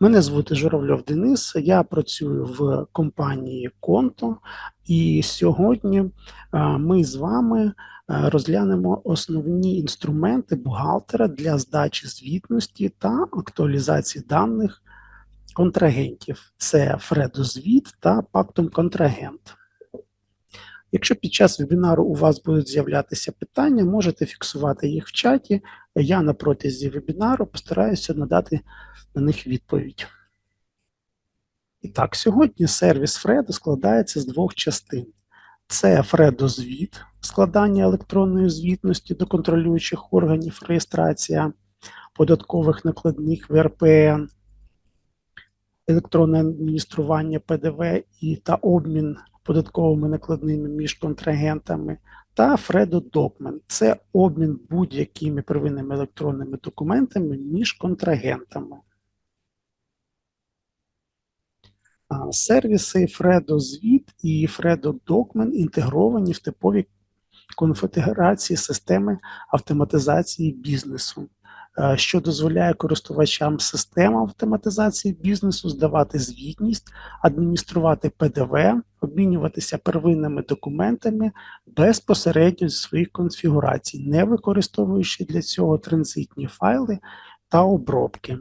Мене звати Журавльов Денис. Я працюю в компанії Конто, і сьогодні ми з вами розглянемо основні інструменти бухгалтера для здачі звітності та актуалізації даних контрагентів. Це Фредозвіт та Пактум Контрагент. Якщо під час вебінару у вас будуть з'являтися питання, можете фіксувати їх в чаті. Я на протязі вебінару постараюся надати на них відповідь. І так, сьогодні сервіс Fredo складається з двох частин. Це Fredo звіт, складання електронної звітності до контролюючих органів, реєстрація податкових накладних ВРПН, електронне адміністрування ПДВ і та обмін податковими накладними між контрагентами, та Fredo Document – це обмін будь-якими первинними електронними документами між контрагентами. Сервіси Fredo Звіт і Fredo Document інтегровані в типові конфігурації системи автоматизації бізнесу, що дозволяє користувачам систем автоматизації бізнесу здавати звітність, адмініструвати ПДВ, обмінюватися первинними документами безпосередньо зі своїх конфігурацій, не використовуючи для цього транзитні файли та обробки.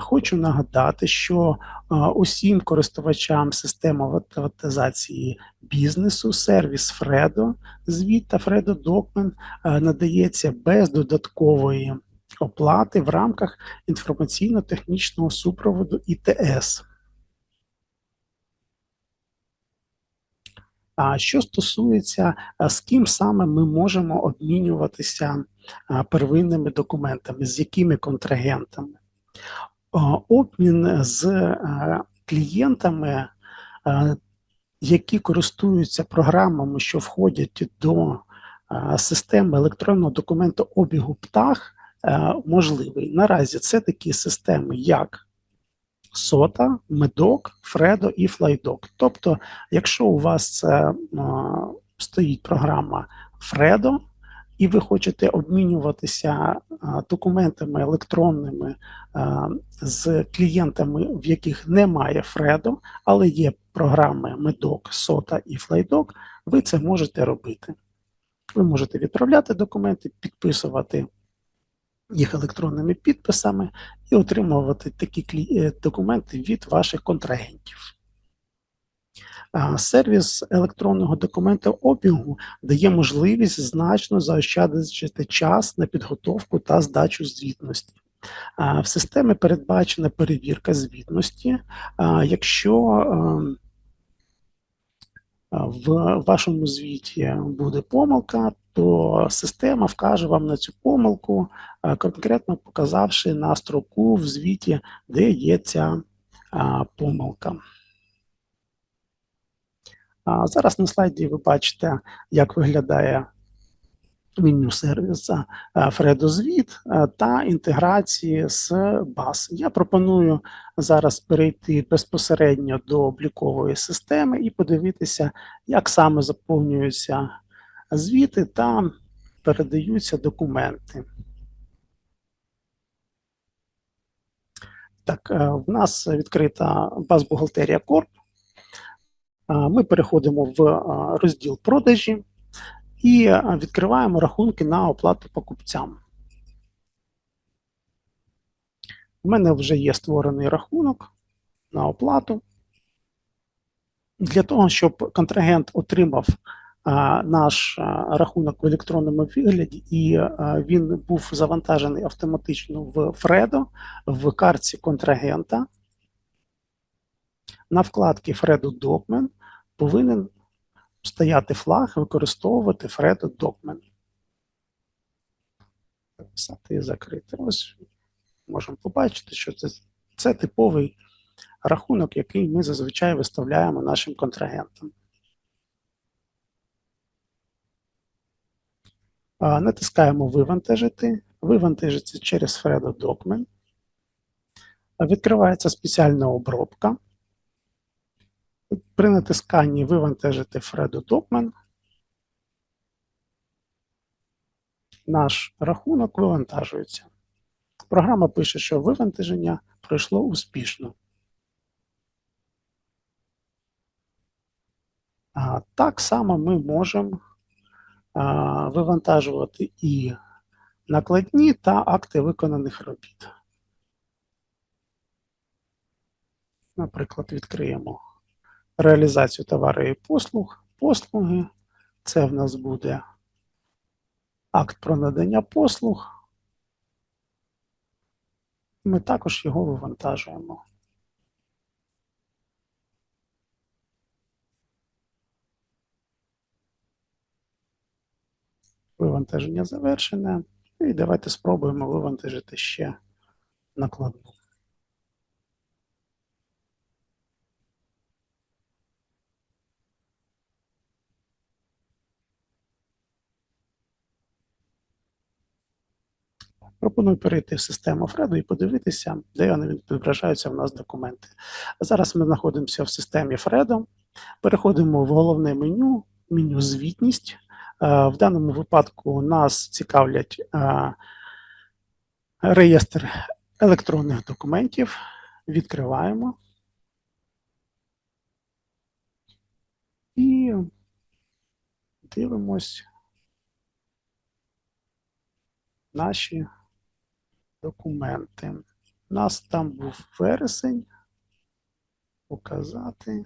Хочу нагадати, що усім користувачам системи автоматизації бізнесу сервіс Fredo, звіт та Fredo Document надається без додаткової оплати в рамках інформаційно-технічного супроводу ІТС. А що стосується, з ким саме ми можемо обмінюватися первинними документами, з якими контрагентами? Обмін з клієнтами, які користуються програмами, що входять до системи електронного документообігу птах, можливий. Наразі це такі системи, як SOTA, MEDOC, FREDO і FlyDoc. Тобто, якщо у вас це стоїть програма FREDO, і ви хочете обмінюватися документами електронними з клієнтами, в яких немає Фредо, але є програми Медок, SOTA і FlyDoc, ви це можете робити. Ви можете відправляти документи, підписувати їх електронними підписами і отримувати такі е, документи від ваших контрагентів. Сервіс електронного документообігу дає можливість значно заощадити час на підготовку та здачу звітності. В системі передбачена перевірка звітності. Якщо ем, в вашому звіті буде помилка, то система вкаже вам на цю помилку, конкретно показавши на строку в звіті, де є ця помилка. Зараз на слайді ви бачите, як виглядає меню сервіса Фредозвіт та інтеграції з BAS. Я пропоную зараз перейти безпосередньо до облікової системи і подивитися, як саме заповнюються звіти та передаються документи. Так, е, в нас відкрита баз бухгалтерія Корп. Ми переходимо в розділ продажі і відкриваємо рахунки на оплату покупцям. У мене вже є створений рахунок на оплату. Для того, щоб контрагент отримав наш рахунок в електронному вигляді, і він був завантажений автоматично в Фредо в картці контрагента. На вкладці Fredo Document повинен стояти флаг використовувати Fredo Document. Записати і закрити. Ось можемо побачити, що це, це типовий рахунок, який ми зазвичай виставляємо нашим контрагентам. Натискаємо Вивантажити. Вивантажиться через Fredo Document. Відкривається спеціальна обробка. При натисканні вивантажити Fredo Document. Наш рахунок вивантажується. програма пише, що вивантаження пройшло успішно. Так само ми можемо вивантажувати і накладні та акти виконаних робіт. Наприклад, відкриємо реалізацію товару і послуг, послуги. Це в нас буде акт про надання послуг. Ми також його вивантажуємо. Вивантаження завершене. І давайте спробуємо вивантажити ще накладну. Пропоную перейти в систему Фреду і подивитися, де вони відображаються в нас документи. Зараз ми знаходимося в системі Фредо. Переходимо в головне меню, меню звітність. Е, В даному випадку нас цікавлять е, реєстр електронних документів. Відкриваємо. І дивимось наші документи. У нас там був вересень. Показати.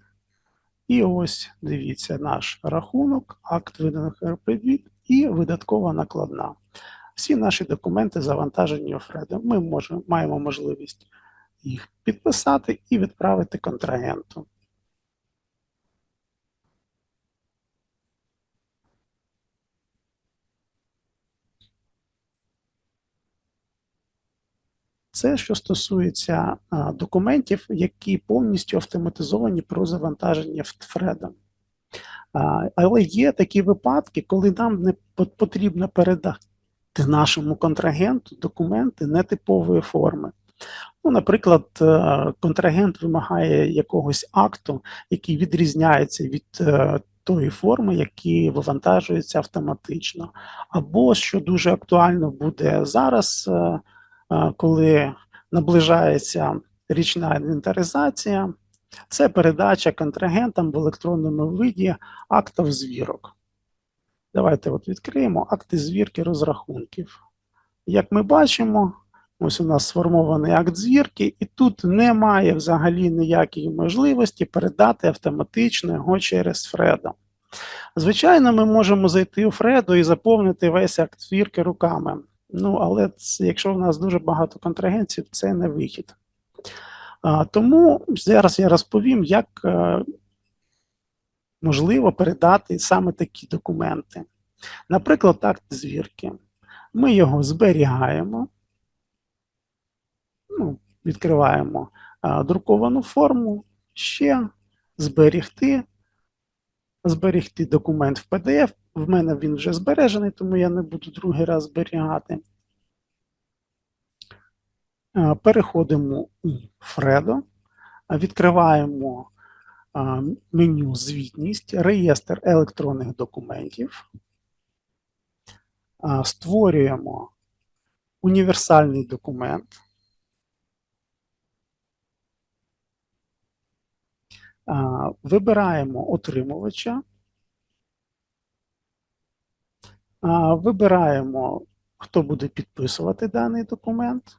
І ось дивіться наш рахунок, акт виданих РПВІД і видаткова накладна. Всі наші документи завантажені у Фредо. Ми можемо, маємо можливість їх підписати і відправити контрагенту. Це що стосується документів, які повністю автоматизовані про завантаження в Фредом. А, але є такі випадки, коли нам не потрібно передати нашому контрагенту документи нетипової форми. Ну, наприклад, е, контрагент вимагає якогось акту, який відрізняється від е, тої форми, які вивантажуються автоматично. Або що дуже актуально буде зараз, е, коли наближається річна інвентаризація, це передача контрагентам в електронному виді актів звірок. Давайте от відкриємо акти звірки розрахунків. Як ми бачимо, ось у нас сформований акт звірки, і тут немає взагалі ніякої можливості передати автоматично його через Фредо. Звичайно, ми можемо зайти у Фредо і заповнити весь акт звірки руками. Ну, але якщо в нас дуже багато контрагентів, це не вихід. Тому зараз я розповім, як е, можливо передати саме такі документи. Наприклад, акт звірки. Ми його зберігаємо, ну, відкриваємо друковану форму, ще зберігти, зберігти документ в PDF. В мене він вже збережений, тому я не буду другий раз зберігати. Переходимо у Фредо, відкриваємо меню Звітність, реєстр електронних документів. Створюємо універсальний документ. Вибираємо отримувача. А, Вибираємо, хто буде підписувати даний документ.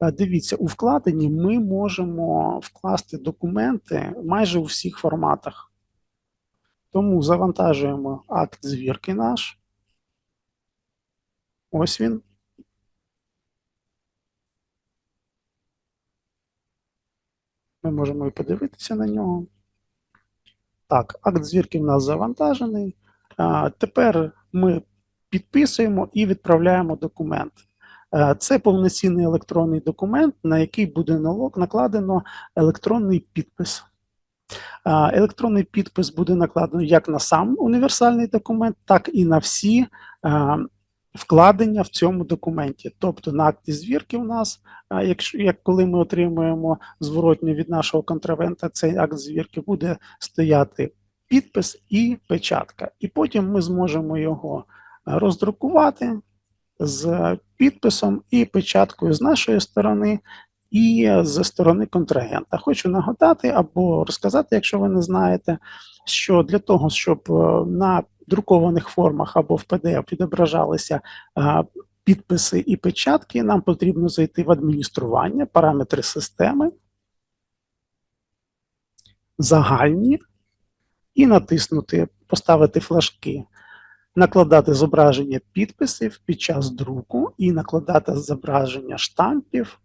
Дивіться, у вкладенні ми можемо вкласти документи майже у всіх форматах. Тому завантажуємо акт звірки наш. Ось він. Ми можемо і подивитися на нього. Так, акт звірки в нас завантажений. Тепер ми підписуємо і відправляємо документ. Е, Це повноцінний електронний документ, на який буде налог накладено електронний підпис. Електронний підпис буде накладено як на сам універсальний документ, так і на всі а, вкладення в цьому документі. Тобто на акті звірки у нас, якщо як коли ми отримуємо зворотню від нашого контрагента, цей акт звірки буде стояти підпис і печатка. І потім ми зможемо його роздрукувати з підписом і печаткою з нашої сторони і зі сторони контрагента. Хочу нагадати або розказати, якщо ви не знаєте, що для того, щоб е, на друкованих формах або в PDF відображалися підписи і печатки, нам потрібно зайти в адміністрування, параметри системи, загальні і натиснути, поставити флажки, накладати зображення підписів під час друку і накладати зображення штампів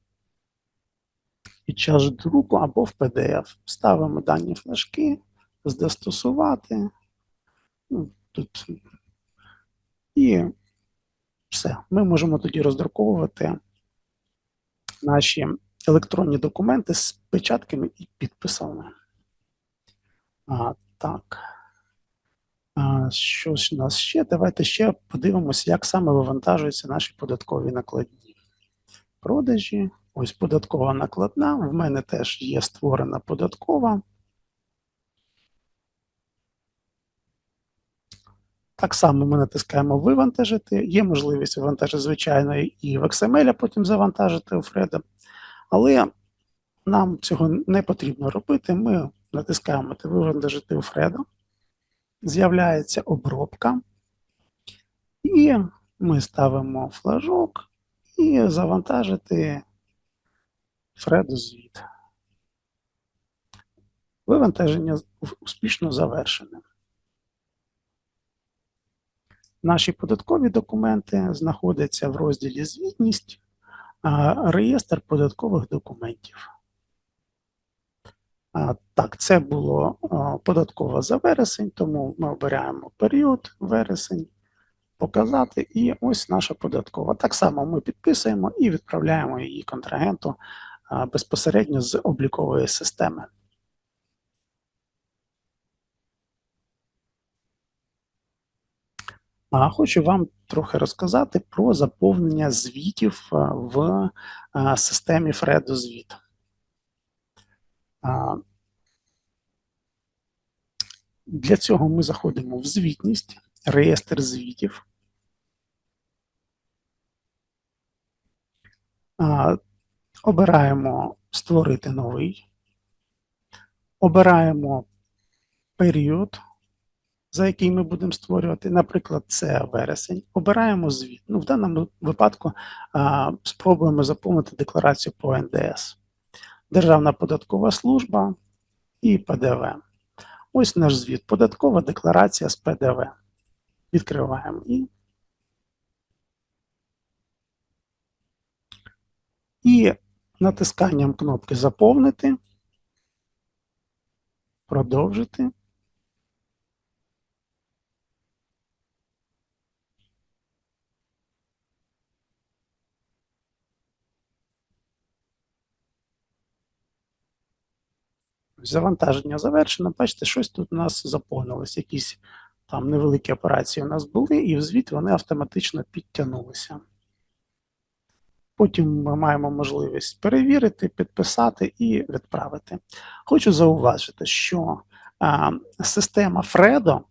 під час друку або в PDF. Ставимо дані флажки, застосувати. Тут. І все. Ми можемо тоді роздруковувати наші електронні документи з печатками і підписами. А, Так. А, Що ж у нас ще? Давайте ще подивимося, як саме вивантажуються наші податкові накладні. Продажі. Ось податкова накладна. В мене теж є створена податкова. Так само ми натискаємо вивантажити. Є можливість вивантажити, звичайно, і в XML, а потім завантажити у Фреда. Але нам цього не потрібно робити. Ми натискаємо вивантажити у Фреда. З'являється обробка. І ми ставимо флажок і завантажити Фреду звіт. Вивантаження успішно завершене. Наші податкові документи знаходяться в розділі Звітність, реєстр податкових документів. Так, це було податково за вересень, тому ми обираємо період вересень, показати, і ось наша податкова. Так само ми підписуємо і відправляємо її контрагенту безпосередньо з облікової системи. Хочу вам трохи розказати про заповнення звітів в системі Фредо звіт. Для цього ми заходимо в звітність, реєстр звітів. Обираємо Створити новий, обираємо період, за який ми будемо створювати. Наприклад, це вересень. Обираємо звіт. Ну, В даному випадку а, спробуємо заповнити декларацію по НДС. Державна податкова служба і ПДВ. Ось наш звіт. Податкова декларація з ПДВ. Відкриваємо і. І натисканням кнопки Заповнити, продовжити. Завантаження завершено. Бачите, щось тут у нас заповнилось. Якісь там невеликі операції у нас були, і в звіт вони автоматично підтягнулися. Потім ми маємо можливість перевірити, підписати і відправити. Хочу зауважити, що а, система Фредо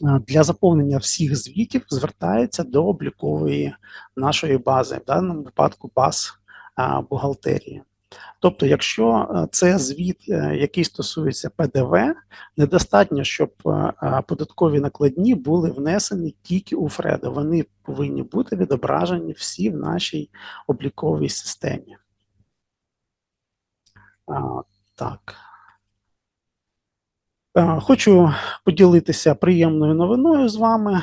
для заповнення всіх звітів звертається до облікової нашої бази, в даному випадку баз а, бухгалтерії. Тобто, якщо е, це звіт, е, який стосується ПДВ, недостатньо, щоб е, податкові накладні були внесені тільки у ФРЕДО. Вони повинні бути відображені всі в нашій обліковій системі. Так. Хочу поділитися приємною новиною з вами.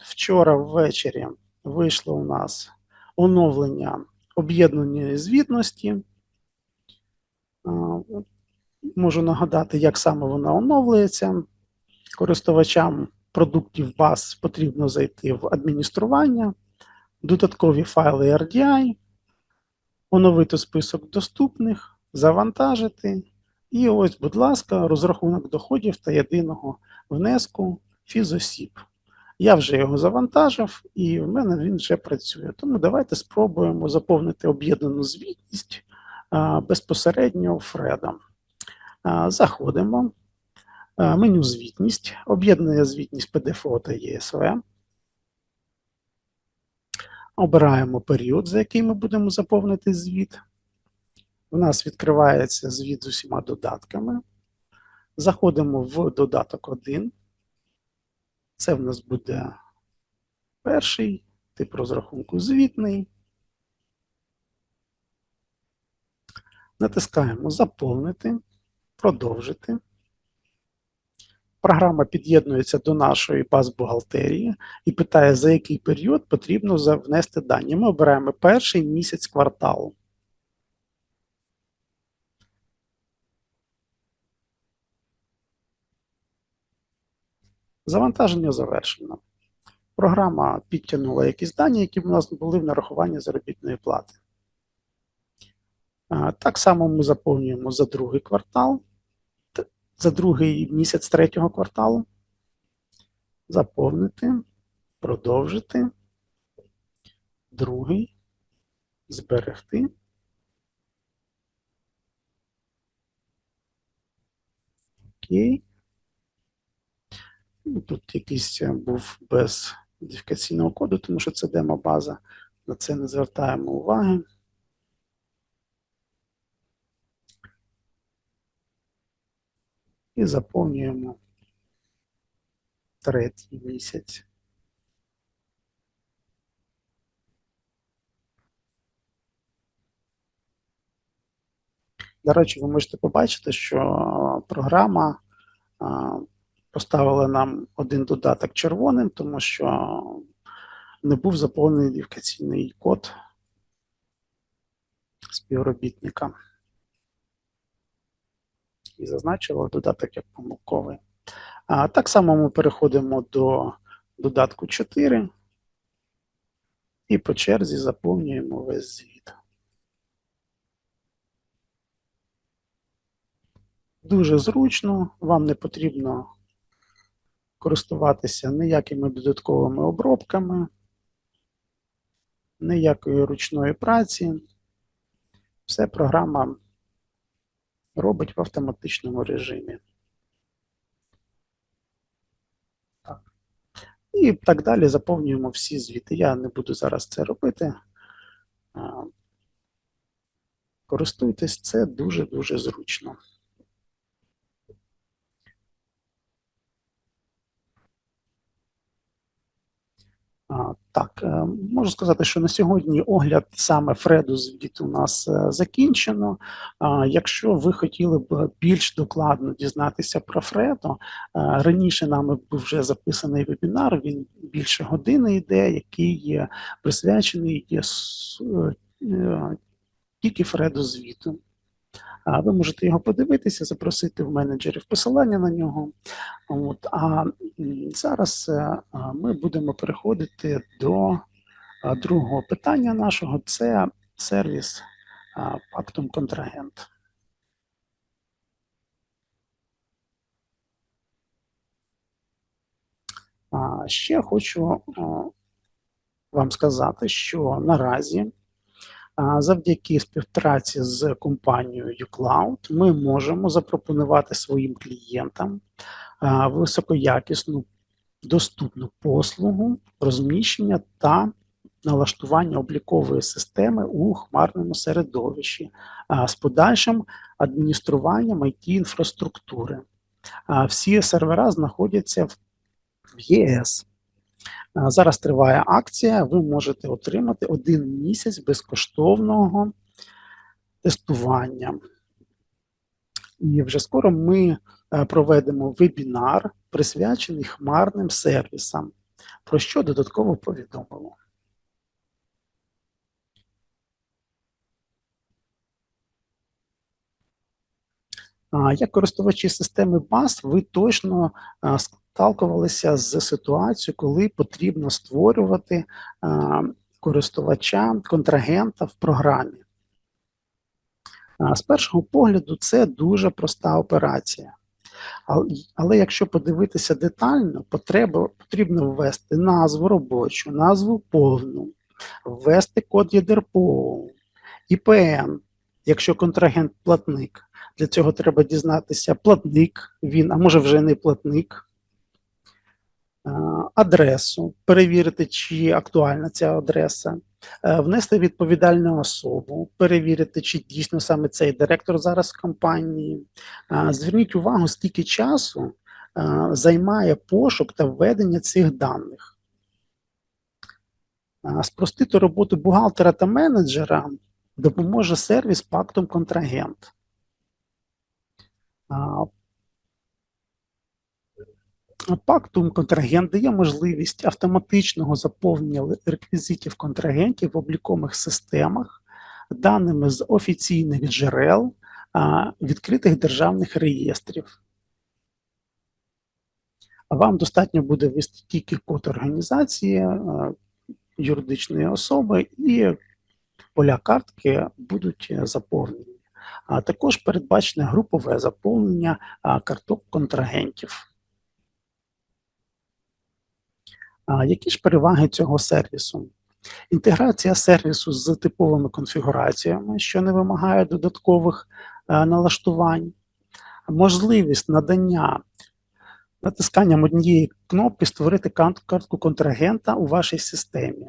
Вчора ввечері вийшло у нас оновлення об'єднаної звітності. Можу нагадати, як саме вона оновлюється. Користувачам продуктів баз потрібно зайти в адміністрування, додаткові файли RDI, оновити список доступних, завантажити. І ось, будь ласка, розрахунок доходів та єдиного внеску фізосіб. Я вже його завантажив, і в мене він вже працює. Тому давайте спробуємо заповнити об'єднану звітність безпосередньо Фредом. Заходимо. Меню звітність, об'єднує звітність ПДФО та ЄСВ. Обираємо період, за який ми будемо заповнити звіт. У нас відкривається звіт з усіма додатками. Заходимо в додаток 1. Це в нас буде перший тип розрахунку звітний. Натискаємо Заповнити, продовжити. Програма під'єднується до нашої баз бухгалтерії і питає, за який період потрібно внести дані. Ми обираємо перший місяць кварталу. Завантаження завершено. Програма підтягнула якісь дані, які в нас були в нарахуванні заробітної плати. Так само ми заповнюємо за другий квартал, за другий місяць третього кварталу. Заповнити, продовжити, другий, зберегти. Окей. Ну, Тут якийсь е, був без ідентифікаційного коду, тому що це демо-база. На це не звертаємо уваги. І заповнюємо третій місяць. До речі, ви можете побачити, що програма а, поставила нам один додаток червоним, тому що не був заповнений ідентифікаційний код співробітника. І зазначила додаток як помилковий. А, так само ми переходимо до додатку 4 і по черзі заповнюємо весь звіт. Дуже зручно, вам не потрібно користуватися ніякими додатковими обробками, ніякої ручної праці. Все програма робить в автоматичному режимі. Так. І так далі заповнюємо всі звіти. Я не буду зараз це робити. Користуйтесь, це дуже-дуже зручно. Так, е, можу сказати, що на сьогодні огляд саме Фреду звіт у нас е, закінчено. Якщо ви хотіли б більш докладно дізнатися про Фредо, е, раніше нами був вже записаний вебінар, він більше години йде, який є присвячений є тільки Фреду звіту. А Ви можете його подивитися, запросити в менеджерів посилання на нього. От, а зараз е, ми будемо переходити до другого питання нашого: це сервіс Pactum Контрагент. Ще хочу вам сказати, що наразі завдяки співпраці з компанією uCloud ми можемо запропонувати своїм клієнтам високоякісну доступну послугу розміщення та налаштування облікової системи у хмарному середовищі з подальшим адмініструванням it інфраструктури. Всі сервера знаходяться в ЄС. А, Зараз триває акція. Ви можете отримати один місяць безкоштовного тестування. І вже скоро ми е, проведемо вебінар, присвячений хмарним сервісам, про що додатково повідомимо. Як користувачі системи BAS, ви точно сталкувалися з ситуацією, коли потрібно створювати користувача, контрагента в програмі. З першого погляду, це дуже проста операція. Але, якщо подивитися детально, потрібно ввести назву робочу, назву повну, ввести код ЄДРПО, ІПН, якщо контрагент платник. Для цього треба дізнатися платник він, а може вже не платник. адресу, перевірити, чи актуальна ця адреса, е, внести відповідальну особу, перевірити, чи дійсно саме цей директор зараз компанії. Зверніть увагу, скільки часу займає пошук та введення цих даних. Спростити роботу бухгалтера та менеджера допоможе сервіс Пактум Контрагент. Пактум контрагент дає можливість автоматичного заповнення реквізитів контрагентів в облікових системах даними з офіційних джерел відкритих державних реєстрів. Вам достатньо буде ввести тільки код організації юридичної особи, і поля картки будуть е, заповнені. А також передбачене групове заповнення карток контрагентів. Які ж переваги цього сервісу? Інтеграція сервісу з типовими конфігураціями, що не вимагає додаткових е, налаштувань, можливість надання натисканням однієї кнопки створити картку контрагента у вашій системі,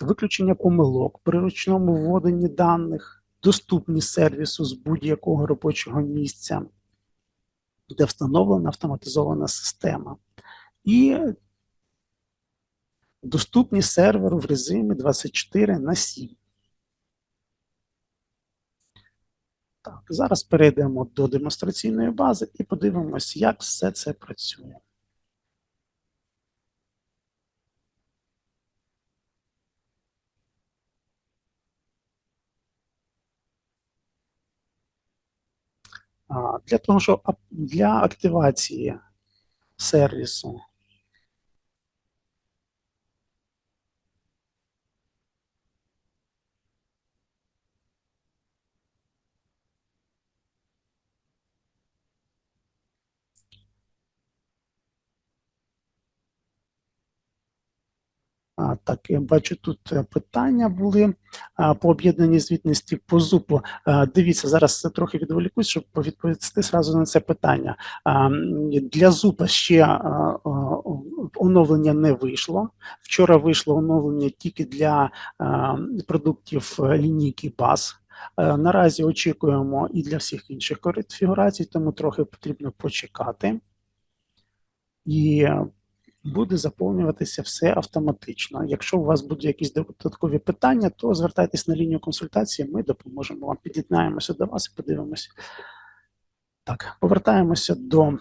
виключення помилок при ручному вводенні даних, доступність сервісу з будь-якого робочого місця, де встановлена автоматизована система. І доступність серверу в режимі 24 на 7. Так, зараз перейдемо до демонстраційної бази і подивимось, як все це працює. Для того, що ап- для активації сервісу А, так, я бачу, тут е, питання були по об'єднаній звітності по ЗУПу. Дивіться, зараз трохи відволікусь, щоб відповісти зразу на це питання. Для ЗУПа ще оновлення не вийшло. Вчора вийшло оновлення тільки для продуктів е, лінійки БАЗ. Е, Наразі очікуємо і для всіх інших конфігурацій, тому трохи потрібно почекати. І буде заповнюватися все автоматично. Якщо у вас будуть якісь додаткові питання, то звертайтесь на лінію консультації, ми допоможемо вам. Під'єднаємося до вас і подивимося. Так, повертаємося до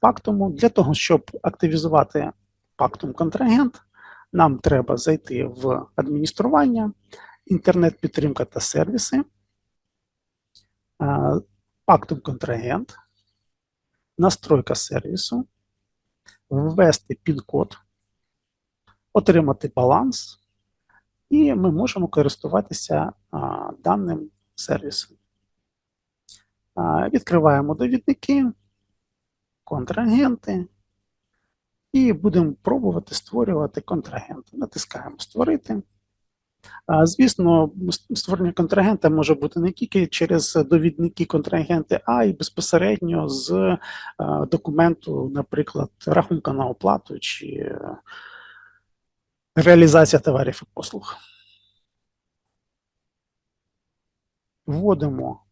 пактуму. Для того, щоб активізувати пактум контрагент, нам треба зайти в адміністрування, інтернет-підтримка та сервіси, а, пактум контрагент, настройка сервісу ввести пін-код, отримати баланс, і ми можемо користуватися а, даним сервісом. А, відкриваємо довідники, контрагенти, і будемо пробувати створювати контрагенти. Натискаємо Створити. А, Звісно, створення контрагента може бути не тільки через довідники контрагенти, а й безпосередньо з е, документу, наприклад, рахунка на оплату чи е, реалізація товарів і послуг. Вводимо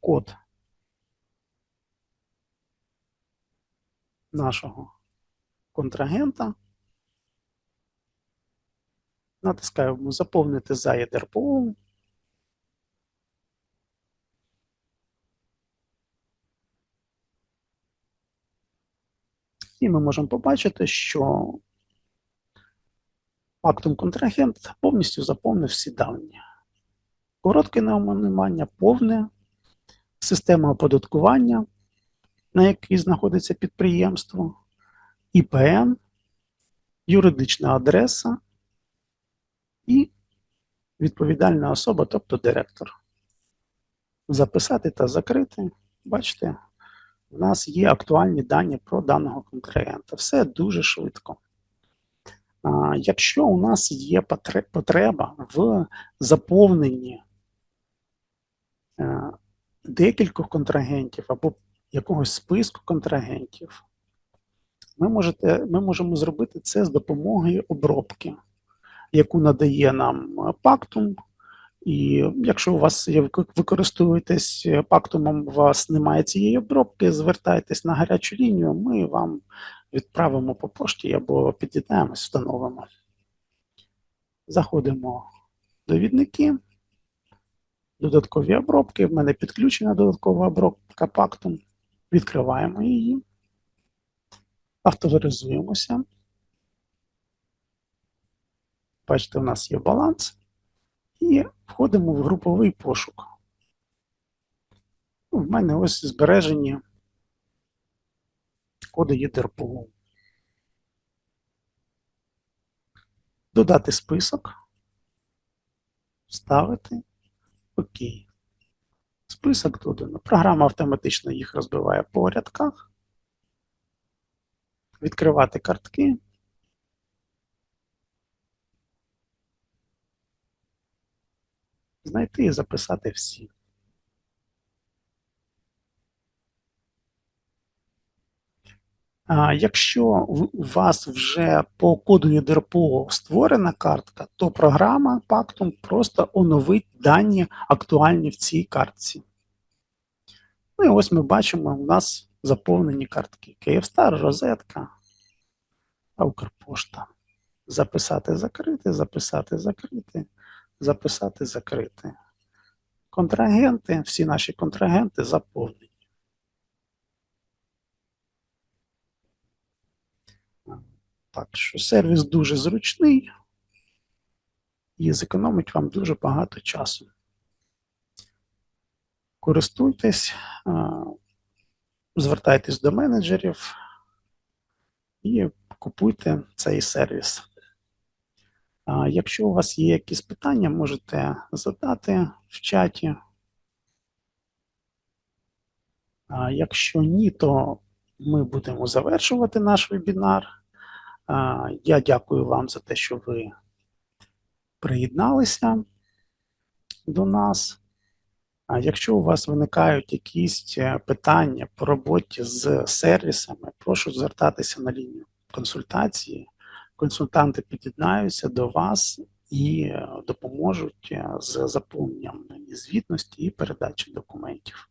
код нашого контрагента. Натискаємо заповнити за ЄДРПО. І ми можемо побачити, що актом контрагент повністю заповнив всі дані. Коротке наименування, повне, система оподаткування, на якій знаходиться підприємство, ІПН, юридична адреса і відповідальна особа, тобто директор. Записати та закрити. Бачите, у нас є актуальні дані про даного контрагента. Все дуже швидко. А, Якщо у нас є потреба в заповненні е, декількох контрагентів або якогось списку контрагентів, Ми, можете, ми можемо зробити це з допомогою обробки, яку надає нам Pactum. І якщо у вас є ви використовуєтесь пактумом, у вас немає цієї обробки, звертайтесь на гарячу лінію, ми вам відправимо по пошті або під'єднаємось, встановимо. Заходимо в довідники, додаткові обробки. В мене підключена додаткова обробка пактум. Відкриваємо її, авторизуємося. Бачите, у нас є баланс. І входимо в груповий пошук. Ну, В мене ось збережені коди ЄДРПО. Додати список, вставити. Окей. Список додано. Програма автоматично їх розбиває по рядках. Відкривати картки. Знайти і записати всі. Якщо у вас вже по коду ЄДРПО створена картка, то програма Pactum просто оновить дані актуальні в цій картці. Ну і ось ми бачимо, у нас заповнені картки. Київстар, розетка, Укрпошта. Записати, закрити, записати, закрити, записати, закрити. Контрагенти, всі наші контрагенти заповнені. Так що сервіс дуже зручний і зекономить вам дуже багато часу. Користуйтесь, звертайтесь до менеджерів і купуйте цей сервіс. Якщо у вас є якісь питання, можете задати в чаті. Якщо ні, то ми будемо завершувати наш вебінар. Я дякую вам за те, що ви приєдналися до нас. Якщо у вас виникають якісь е, питання по роботі з сервісами, прошу звертатися на лінію консультації. Консультанти під'єднаються до вас і е, допоможуть е, з заповненням звітності і передачі документів.